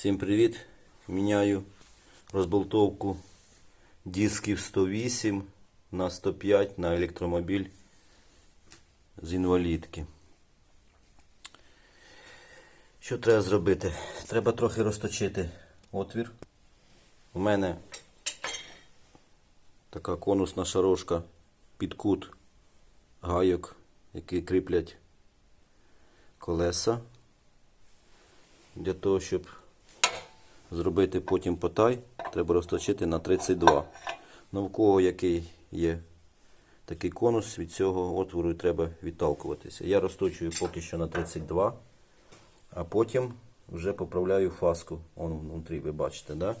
Всім привіт! Міняю розболтовку дисків 108 на 105 на електромобіль з інвалідки. Що треба зробити? Треба трохи розточити отвір. У мене така конусна шарошка під кут гайок, які кріплять колеса для того, щоб зробити потім потай, треба розточити на 32. Ну, в кого який є такий конус, від цього отвору треба відталкуватися. Я розточую поки що на 32, а потім вже поправляю фаску. Вон внутрі, ви бачите, да?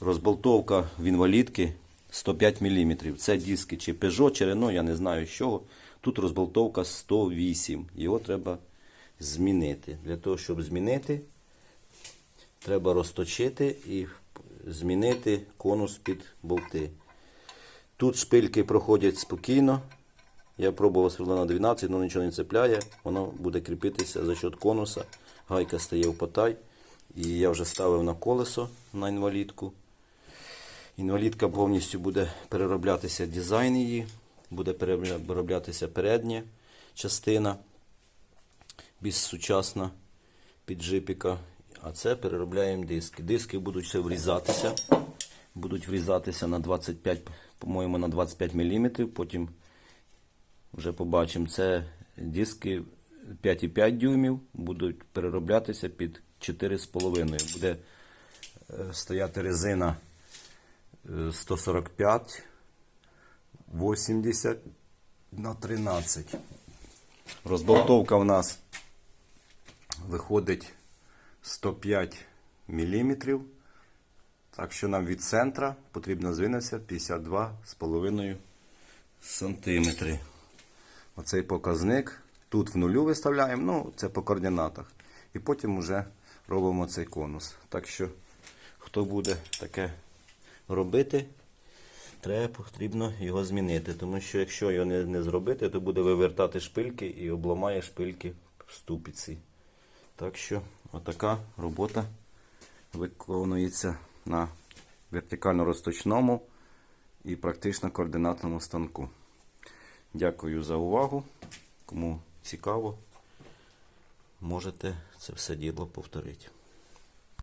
Розболтовка в інвалідки 105 мм. Це диски чи Peugeot, чи Renault, я не знаю з чого. Тут розболтовка 108. Його треба змінити. Для того, щоб змінити, треба розточити і змінити конус під болти. Тут шпильки проходять спокійно. Я пробував сверло на 12, але нічого не цепляє. Воно буде кріпитися за счет конуса. Гайка стає в потай. І я вже ставив на колесо на інвалідку. Інвалідка повністю буде перероблятися дизайн її, буде перероблятися передня частина більш сучасна під джипіка. А це переробляємо диски. Диски будуть все врізатися. Будуть врізатися на 25, по-моєму, на 25 мм. Потім вже побачимо. Це диски 5,5 дюймів будуть перероблятися під 4,5. Буде е, стояти резина е, 145, 80 на 13. Розболтовка в нас виходить 105 мм. Так що нам від центра потрібно звинутися 52,5 см. Оцей показник. Тут в нулю виставляємо, ну це по координатах. І потім вже робимо цей конус. Так що, хто буде таке робити, треба потрібно його змінити. Тому що якщо його не, не зробити, то буде вивертати шпильки і обламає шпильки в ступиці. Так що, отака робота виконується на вертикально-розточному і практично координатному станку. Дякую за увагу. Кому цікаво, можете це все діло повторити.